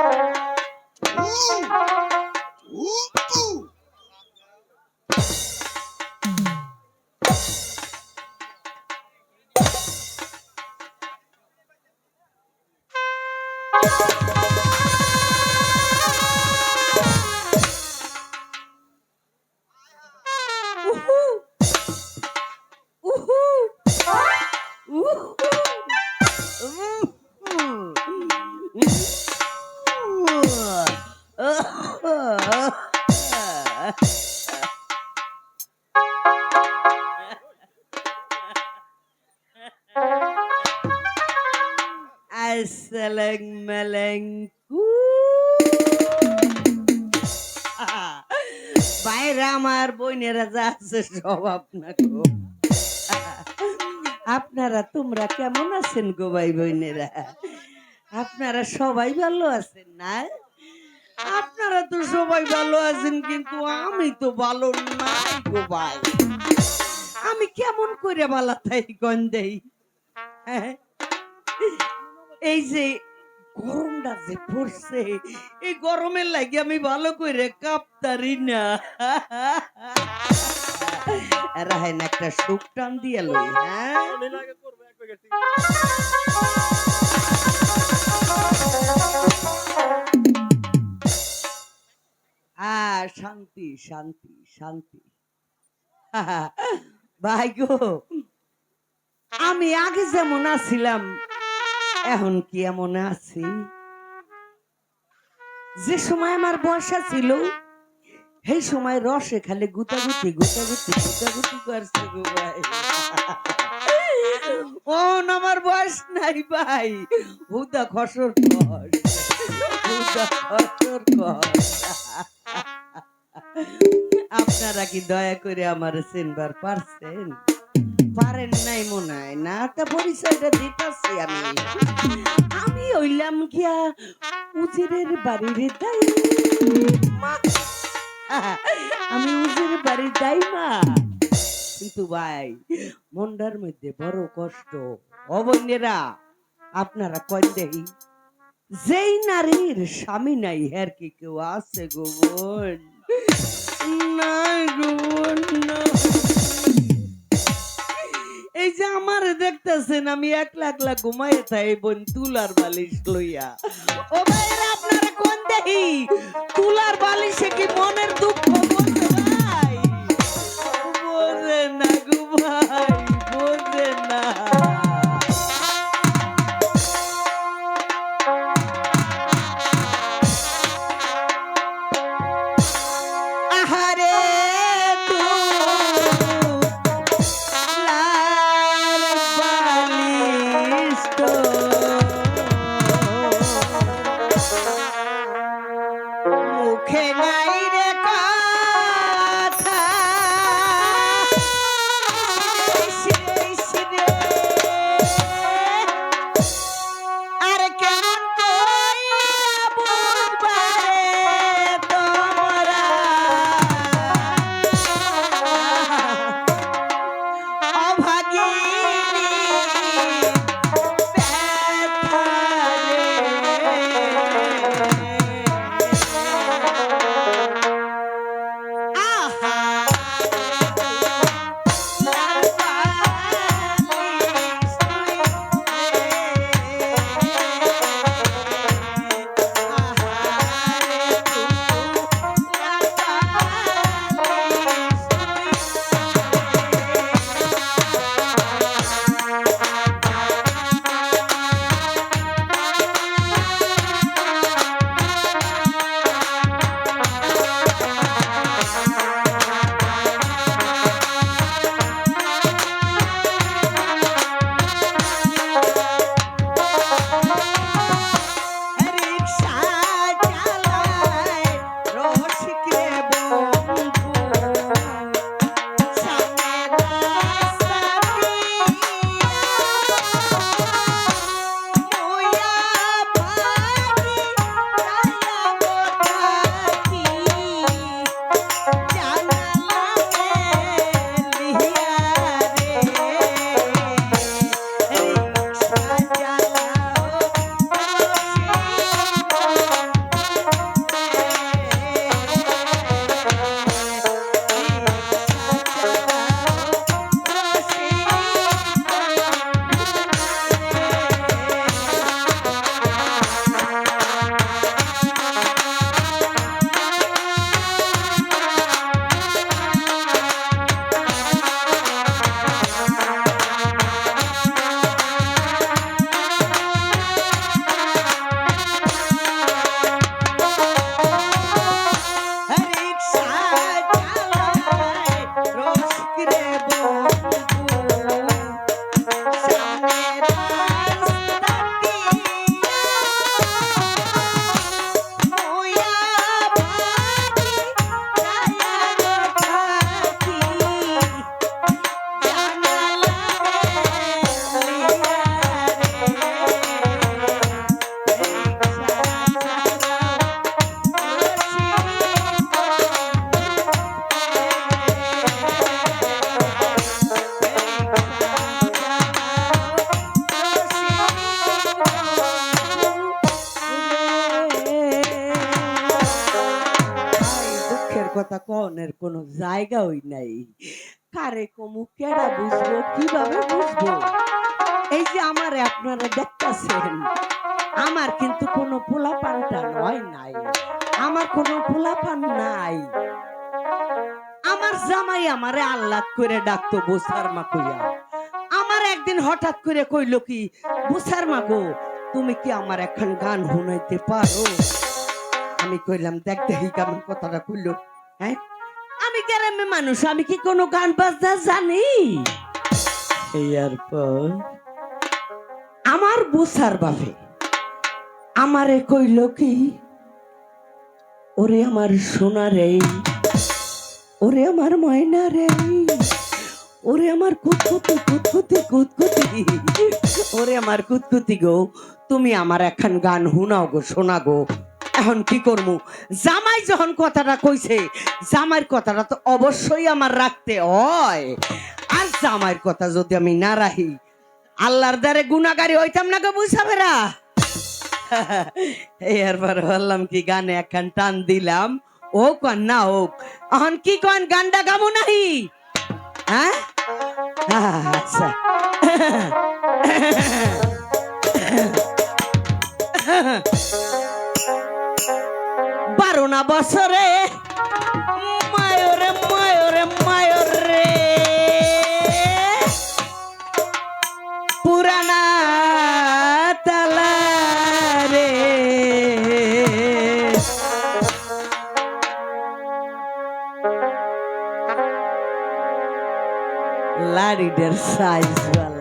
Uh! Uh! Assalamu alaikum. বাইরে আমার বোনেরা যা আছে সব আপনাকে। আপনারা তোমরা কেমন আছেন গো ভাই বোনেরা? আপনারা সবাই ভালো আছেন না? আপনারা তো সবাই ভালো আছেন, কিন্তু আমি তো ভালো নাই গো ভাই। আমি কেমন করে বালা তাই গন্ধেই হ্যাঁ? এই যে গরমটা যে পড়ছে, এই গরমের লাগে আমি ভালো করে কাঁপতারি না। রাহেন একটা সুখ টান দিয়ে লই হ্যাঁ আ, শান্তি শান্তি শান্তি। ভাই গো, আমি আগে যেমন আছিলাম এখন কি এমন আছি? যে সময় আমার বয়সা ছিল, সেই সময় রসে খালি গুতাগুতি গুতাগুতি গুতাগুতি করছে গো ভাই। ও আমার বয়স নাই ভাই। হুদা খসর কর হুদা খসর কর আপনারা কি দয়া করে আমার চিনবার পারছেন? পারেন নাই মনে না, তা পরিচয়টা দিতেছি আমি। আমি হইলাম গিয়া উজিরের বাড়ির দাই আমি উজির বাড়ির দাইমা কিন্তু ভাই মন্ডার মধ্যে বড় কষ্ট। অবন্যেরা আপনারা কন দেই? যেই নারীর স্বামী নাই, হের কি কেউ আছে গো বোন? নাই গো বোন, না। এই যে আমার দেখতেছেন, আমি একলা একলা ঘুমাই থাই বোন, তুলার বালিশ লইয়া। ও ভাইরা, আপনারা কোন দেখি তুলার বালিশে কি মনের দুঃখ বলতে ভাই না গো Okay. I? কথা কনের কোনো জায়গাই নাই। কারে কমু কেডা বুঝব কীভাবে বুঝব? এই যে আমার আপনারা দেখতেছেন আমার কিন্তু কোনো পোলা পানটা নয় নাই। আমার কোনো পোলা পান নাই। আমার জামাই আমারে আল্লাহ করে ডাকতো বোসার মা কইয়া। আমার একদিন হঠাৎ করে কইল কি বোসার মা গো তুমি কি আমার এখন গান শুনাইতে পারো? আমি কইলাম দেখ দেখি কেমন কথাটা কইলো। হ্যাঁ? আমি গ্রামে মানুষ আমি কি কোনো গান বাজনা জানি? আমার বোসার বাপে আমারে কইল কি ওরে আমার সোনা রে ওরে আমার ময়না রে ওরে আমার কুতকুতি কুতকুতি কুতকুতি ওরে আমার কুতকুতি গো তুমি আমার এখন গান শুনাও গো শোনা গো এখন কি করব? জামাই যখন কথাটা কইছে, জামাইয়ের কথাটা তো অবশ্যই আমার রাখতে হয়। আর জামাইয়ের কথা যদি আমি না রাখি, আল্লাহর দ্বারে গুণাগারি হইতাম না গো বুঝাবেরা এরপর বললাম কি, গানে একখান টান দিলাম, ও কন না হোক। এখন কি কন, গানটা গাবো নাহি? হ্যাঁ? আচ্ছা। Larry their size well.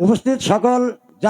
উপস্থিত সকল